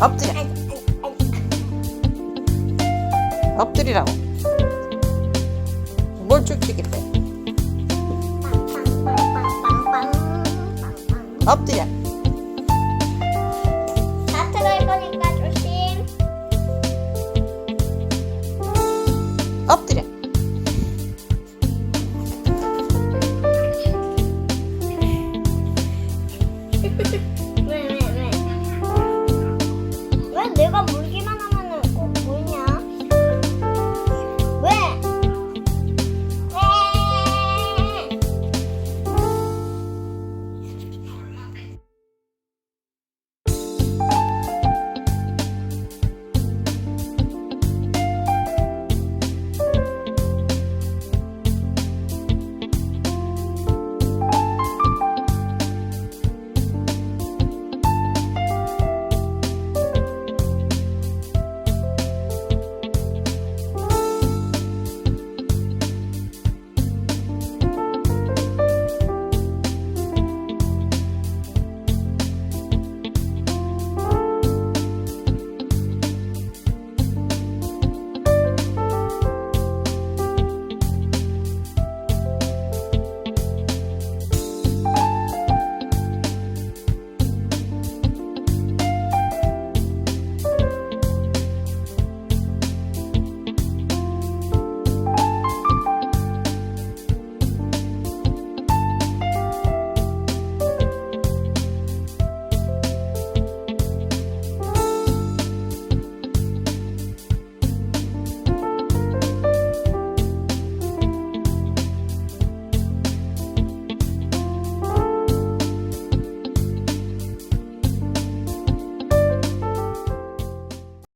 엎드려. 엎드리라고. 뭘 쭉쭉이래. 엎드려. 내가